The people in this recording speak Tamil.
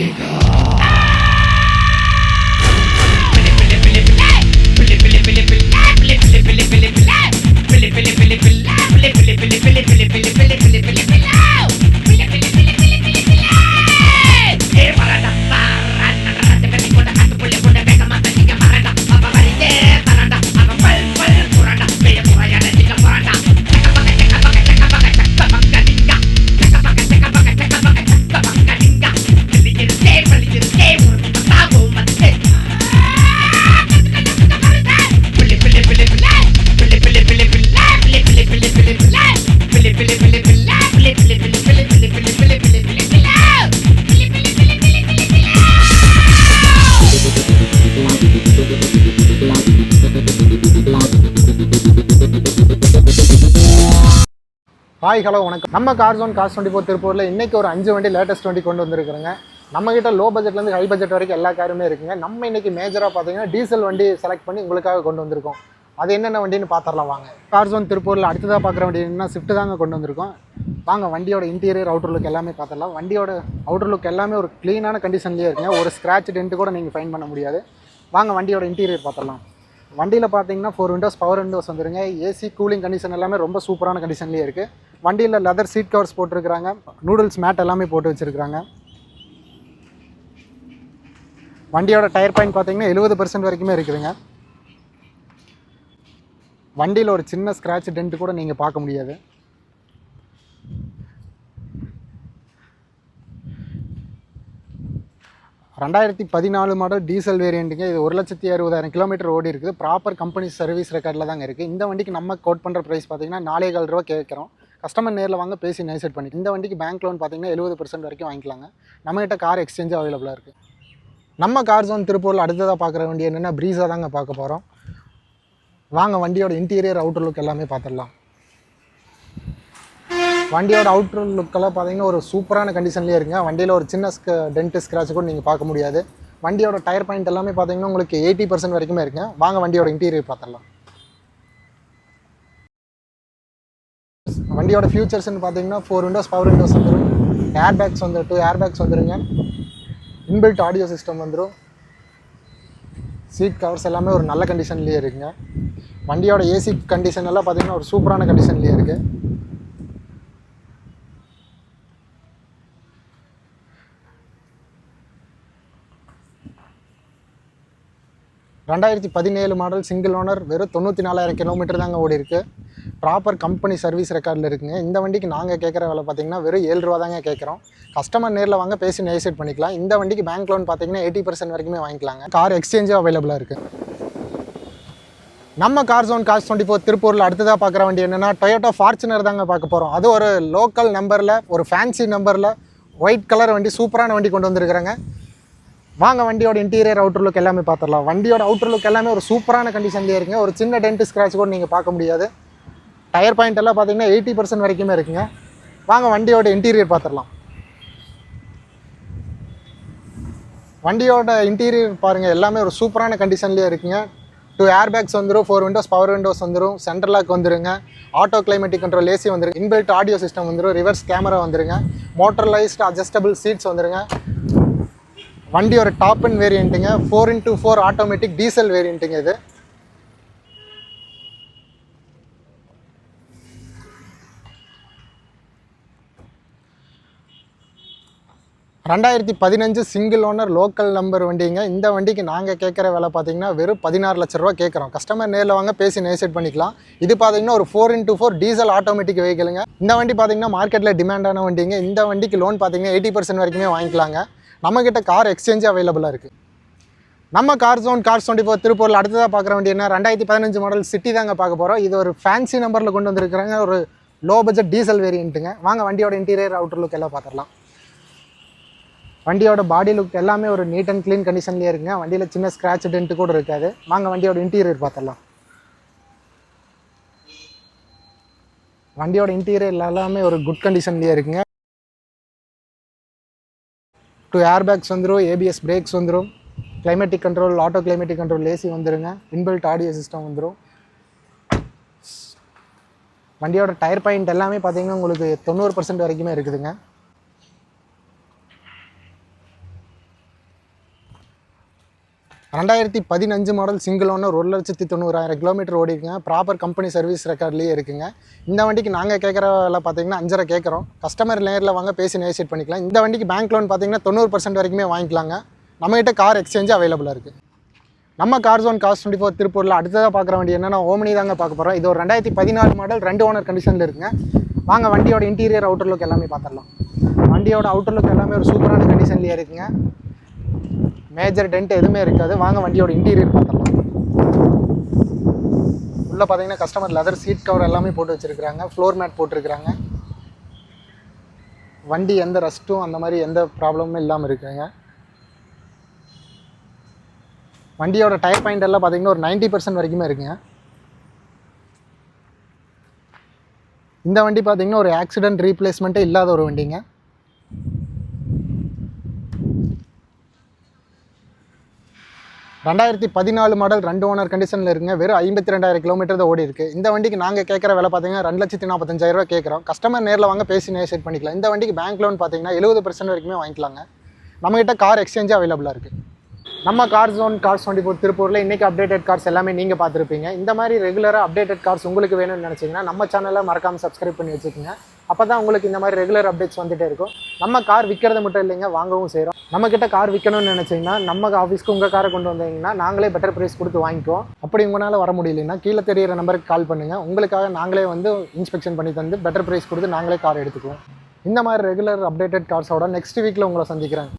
Take off. ஹாய் ஹலோ வணக்கம். நம்ம car zone cars twenty four திருப்பூரில் இன்றைக்கி ஒரு அஞ்சு வண்டி லேட்டஸ்ட் வண்டி கொண்டு வந்திருக்கிறோங்க. நம்மக்கிட்ட லோ பட்ஜெட்லேருந்து ஹை பட்ஜெட் வரைக்கும் எல்லா காருமே இருக்குங்க. நம்ம இன்றைக்கி மேஜராக பார்த்தீங்கன்னா டீசல் வண்டி செலக்ட் பண்ணி உங்களுக்காக கொண்டு வந்திருக்கோம். அது என்னென்ன வண்டின்னு பார்த்துடலாம் வாங்க. கார் ஜோன் திருப்பூரில் அடுத்ததாக பார்க்குற வண்டி என்ன ஸ்விஃப்ட் தாங்க கொண்டு வந்திருக்கோம். வாங்க வண்டியோட இன்டீரியர் அவுட்டர் லுக் எல்லாமே பார்த்துடலாம். வண்டியோட அவுட்டர் லுக் எல்லாமே ஒரு க்ளீனான கண்டிஷன்லேயே இருக்குங்க. ஒரு ஸ்க்ராட்ச் டென்ட் கூட நீங்கள் ஃபைன் பண்ண முடியாது. வாங்க வண்டியோட இன்டீரியர் பார்த்துடலாம். வண்டியில் பார்த்தீங்கன்னா ஃபோர் விண்டோஸ் பவர் விண்டோஸ் வந்துருங்க. ஏசி கூலிங் கண்டிஷன் எல்லாமே ரொம்ப சூப்பரான கண்டிஷன்லேயே இருக்குது வண்டியில் லெதர் சீட் கவர்ஸ் போட்டிருக்கிறாங்க. நூடுல்ஸ் மேட் எல்லாமே போட்டு வச்சுருக்கிறாங்க. வண்டியோட டயர் பாயிண்ட் பார்த்தீங்கன்னா எழுபது பர்சன்ட் வரைக்குமே இருக்குதுங்க. வண்டியில் ஒரு சின்ன ஸ்க்ராட்ச் டென்ட் கூட நீங்கள் பார்க்க முடியாது. ரெண்டாயிரத்தி பதினாலு மாடல் டீசல் வேரியண்ட்டுங்க இது ஒரு லட்சத்தி அறுபதாயிரம் கிலோமீட்டர் ஓடி இருக்குது. ப்ராப்பர் கம்பெனி சர்வீஸ் ரெக்கார்டில் தாங்க இருக்குது இந்த வண்டிக்கு நம்ம கோட் பண்ணுற ப்ரைஸ் பார்த்தீங்கன்னா நாலே கால் ரூபா கேட்குறோம். கஸ்டமர் நேரில் வாங்க பேசி நைசெட் பண்ணி இந்த வண்டிக்கு பேங்க் லோன் பார்த்தீங்கன்னா எழுபது பர்சன்ட் வரைக்கும் வாங்கிக்கலாங்க. நம்மகிட்ட கார் எக்ஸ்சேஞ்ச் அவைலபிளாக இருக்குது நம்ம கார் ஜோன் திருப்பூரில் அடுத்ததாக பார்க்குற வண்டி என்னென்னா ப்ரீஸாக தாங்க பார்க்க போகிறோம் வாங்க வண்டியோட இன்டீரியர் அவுட்டர் லுக் எல்லாமே பார்த்துடலாம் வண்டியோட அவுட்டர் லுக்கெல்லாம் பார்த்தீங்கன்னா ஒரு சூப்பரான கண்டிஷன்லேயே இருக்குங்க. வண்டியில் ஒரு சின்ன ஸ்க டென்ட் ஸ்க்ராட்ச் கூட நீங்கள் பார்க்க முடியாது. வண்டியோட டயர் பாயிண்ட் எல்லாமே பார்த்தீங்கன்னா உங்களுக்கு எயிட்டி பர்சன்ட் வரைக்குமே இருக்குங்க. வாங்க வண்டியோட இன்டீரியர் பார்த்துடலாம் வண்டியோட ஃபியூச்சர்ஸ்னு பார்த்தீங்கன்னா ஃபோர் விண்டோஸ் பவர் விண்டோஸ் வந்துடும் ஏர் பேக்ஸ் வந்து டூ ஏர் பேக்ஸ் வந்துருங்க. இன்பில்ட் ஆடியோ சிஸ்டம் வந்துடும் சீட் கவர்ஸ் எல்லாமே ஒரு நல்ல கண்டிஷன்லேயே இருக்குங்க. வண்டியோட ஏசி கண்டிஷன் எல்லாம் பார்த்தீங்கன்னா ஒரு சூப்பரான கண்டிஷன்லேயே இருக்குது ரெண்டாயிரத்தி பதினேழு மாடல் சிங்கிள் ஓனர் வெறும் தொண்ணூற்றி நாலாயிரம் கிலோமீட்டர் தாங்க ஓடி இருக்குது ப்ராப்பர் கம்பெனி சர்வீஸ் ரெக்கார்டில் இருக்குங்க. இந்த வண்டிக்கு நாங்கள் கேட்குற விலை பார்த்தீங்கன்னா வெறும் ஏழு ரூபா தாங்க கேட்குறோம் கஸ்டமர் நேரில் வாங்க பேசி நெகோசியேட் பண்ணிக்கலாம். இந்த வண்டிக்கு பேங்க் லோன் பார்த்தீங்கன்னா எயிட்டி பர்சன்ட் வரைக்குமே வாங்கிக்கலாங்க. கார் எக்ஸ்சேஞ்சும் அவைலபிளாக இருக்குது நம்ம car zone cars twenty four திருப்பூரில் அடுத்ததாக பார்க்குற வண்டி என்னென்னா டொயோட்டோ ஃபார்ச்சுனர் தாங்க பார்க்க போகிறோம் அது ஒரு லோக்கல் நம்பரில் ஒரு ஃபேன்சி நம்பரில் ஒயிட் கலர் வண்டி சூப்பரான வண்டி கொண்டு வந்திருக்கிறேங்க. வாங்க வண்டியோட இன்டீரியர் அவுட்டர் லுக் எல்லாமே பார்த்துடலாம் வண்டியோட அவுட்டர் லுக் எல்லாமே ஒரு சூப்பரான கண்டிஷன்லேயே இருக்குங்க. ஒரு சின்ன டென்ட் ஸ்க்ராட்ச் கூட நீங்கள் பார்க்க முடியாது. டயர் பாயிண்ட் எல்லாம் பார்த்தீங்கன்னா எயிட்டி பர்சன்ட் வரைக்குமே இருக்குங்க. வாங்க வண்டியோட இன்டீரியர் பார்த்துடலாம். வண்டியோட இன்டீரியர் பாருங்கள் எல்லாமே ஒரு சூப்பரான கண்டிஷன்லேயே இருக்குங்க. டூ ஏர் பேக்ஸ் வந்துடும் ஃபோர் விண்டோஸ் பவர் விண்டோஸ் வந்துடும் சென்ட்ரல் லாக் வந்துருங்க ஆட்டோ கிளைமேட்டிக் கண்ட்ரோல் ஏசி வந்துடும் இன்பில்ட் ஆடியோ சிஸ்டம் வந்துடும் ரிவர்ஸ் கேமரா வந்துருங்க. மோட்டரலைஸ்டு அட்ஜஸ்டபிள் சீட்ஸ் வந்துருங்க. வண்டியோட top and வேரியண்ட்டுங்க four into four automatic diesel வேரியண்ட்டுங்க இது. ரெண்டாயிரத்தி பதினஞ்சு சிங்கிள் ஓனர் லோக்கல் நம்பர் வண்டிங்க. இந்த வண்டிக்கு நாங்கள் கேட்குற விலை பார்த்தீங்கன்னா வெறும் பதினாறு லட்ச ரூபா கேட்குறோம் கஸ்டமர் நேரில் வாங்க பேசி நெய்செட் பண்ணிக்கலாம். இது பார்த்தீங்கன்னா ஒரு four into four diesel automatic வெஹிக்கிளுங்க இந்த வண்டி பார்த்தீங்கன்னா மார்க்கெட்டில் டிமாண்டான வண்டிங்க. இந்த வண்டிக்கு லோன் பார்த்தீங்கன்னா எயிட்டி பர்சன்ட் வரைக்குமே வாங்கிக்கலாங்க. நம்மக்கிட்ட கார் எக்ஸ்சேஞ்சு அவைலபிளாக இருக்குது நம்ம car zone car twenty four திருப்பூரில் அடுத்ததாக பார்க்குற வண்டி என்ன? ரெண்டாயிரத்தி பதினஞ்சு மாடல் சிட்டி தாங்க பார்க்க போகிறோம் இது ஒரு ஃபேன்சி நம்பரில் கொண்டு வந்திருக்கிறாங்க. ஒரு லோ பட்ஜெட் டீசல் வேரியண்ட்டுங்க வாங்க வண்டியோட இன்டீரியர் அவுட்டர் லுக் எல்லாம் பார்த்துடலாம் வண்டியோட பாடி லுக் எல்லாமே ஒரு நீட் அண்ட் க்ளீன் கண்டிஷன்லேயே இருக்குங்க. வண்டியில் சின்ன ஸ்க்ராட்ச் டென்ட் கூட இருக்காது. வாங்க வண்டியோட இன்டீரியர் பார்த்துடலாம் வண்டியோட இன்டீரியர் எல்லாமே ஒரு குட் கண்டிஷன்லேயே இருக்குங்க. டூ ஏர் பேக்ஸ் வந்துடும் ஏபிஎஸ் பிரேக்ஸ் வந்துடும் climatic control auto climatic control AC வந்துடுங்க இன்பில்ட் ஆடியோ சிஸ்டம் வந்துடும் வண்டியோட டயர் பாயிண்ட் எல்லாமே பார்த்தீங்கன்னா உங்களுக்கு தொண்ணூறு பர்சன்ட் வரைக்குமே இருக்குதுங்க. ரெண்டாயிரத்தி பதினஞ்சு மாடல் சிங்கிள் ஒன்று ஒரு லட்சத்தி தொண்ணூறாயிரம் கிலோமீட்டர் ஓடிருக்குங்க. ப்ராப்பர் கம்பெனி சர்வீஸ் ரெக்கார்ட்லேயே இருக்குங்க. இந்த வண்டிக்கு நாங்கள் கேட்குற விலை பார்த்தீங்கன்னா அஞ்சரை கேட்குறோம் கஸ்டமர் நேரில் வாங்க பேசி நேசிட் பண்ணிக்கலாம். இந்த வண்டிக்கு பேங்க் லோன் பார்த்தீங்கன்னா தொண்ணூறு பர்சன்ட் வரைக்குமே வாங்கிக்கலாங்க. நம்மகிட்ட கார் எக்ஸ்சேஞ்சு அவைலபிளாக இருக்குது நம்ம car zone cars twenty four திருப்பூரில் அடுத்ததாக பார்க்குற வண்டி என்னன்னா ஓமினி தாங்க பார்க்க போகிறோம் இது ஒரு ரெண்டாயிரத்தி பதினாலு மாடல் ரெண்டு ஓனர் கண்டிஷனில் இருக்குங்க. வாங்க வண்டியோட இன்டீரியர் அவுட்டர் லுக் எல்லாமே பார்த்துடலாம் வண்டியோட அவுட்டர் லுக் எல்லாமே ஒரு சூப்பரான கண்டிஷன்லேயே இருக்குங்க. மேஜர் டென்ட் எதுவுமே இருக்காது. வாங்க வண்டியோட இன்டீரியர் பார்த்துடலாம். உள்ளே பார்த்தீங்கன்னா கஸ்டமர் லெதர் சீட் கவர் எல்லாமே போட்டு வச்சுருக்காங்க ஃப்ளோர் மேட் போட்டிருக்கிறாங்க. வண்டி எந்த ரஸ்ட்டும் அந்த மாதிரி எந்த ப்ராப்ளமும் இல்லாமல் இருக்குங்க. வண்டியோட டயர் பாயிண்ட் எல்லாம் பார்த்தீங்கன்னா ஒரு 90% பர்சன்ட் வரைக்குமே இருக்குங்க. இந்த வண்டி பார்த்தீங்கன்னா ஒரு ஆக்சிடென்ட் ரீப்ளேஸ்மெண்ட்டே இல்லாத ஒரு வண்டிங்க. ரெண்டாயிரத்தி பதினாலு மாடல் ரெண்டு ஓனர் கண்டிஷனில் இருக்குங்க. வெறும் ஐம்பத்தி ரெண்டாயிரம் கிலோமீட்டர் தான் ஓடி இருக்கு. இந்த வண்டிக்கு நாங்கள் கேட்குற விலை பார்த்தீங்கன்னா ரெண்டு லட்சத்தி நாற்பத்தஞ்சாயிரம் ரூபா கேட்குறோம் கஸ்டமர் நேரில் வாங்க பேசி நேசேட் பண்ணிக்கலாம். இந்த வண்டிக்கு பேங்க் லோன் பார்த்தீங்கன்னா எழுபது பர்சன்ட் வரைக்குமே வாங்கிக்கலாங்க. நம்மகிட்ட கார் எக்ஸ்சேஞ்சு அவைலபிளாக இருக்குது நம்ம car zone cars twenty four திருப்பூரில் இன்றைக்கி அப்டேட்டட் கார்ஸ் எல்லாமே நீங்கள் பார்த்துருப்பீங்க இந்த மாதிரி ரெகுலராக அப்டேட்டட் கார்ஸ் உங்களுக்கு வேணும்னு நினச்சிங்கன்னா நம்ம சேனலை மறக்காமல் சப்ஸ்கிரைப் பண்ணி வச்சுக்கோங்க. அப்போ தான் உங்களுக்கு இந்த மாதிரி ரெகுலர் அப்டேட்ஸ் வந்துட்டே இருக்கும். நம்ம கார் விற்கிறது மட்டும் இல்லைங்க வாங்கவும் செய்கிறோம் நம்மக்கிட்ட கார் விற்கணும்னு நினச்சிங்கன்னா நம்ம ஆஃபீஸ்க்கு உங்கள் காரை கொண்டு வந்தீங்கன்னா நாங்களே பெட்டர் ப்ரைஸ் கொடுத்து வாங்கிக்குவோம். அப்படி உங்களால் வர முடியலைன்னா கீழே தெரியிற நம்பருக்கு கால் பண்ணுங்கள் உங்களுக்காக நாங்களே வந்து இன்ஸ்பெக்ஷன் பண்ணி தந்து பெட்டர் ப்ரைஸ் கொடுத்து நாங்களே கார் எடுத்துக்குவோம். இந்த மாதிரி ரெகுலர் அப்டேட்டட் கார்ஸோட நெக்ஸ்ட் வீக்கில் உங்களை சந்திக்கிறேன்.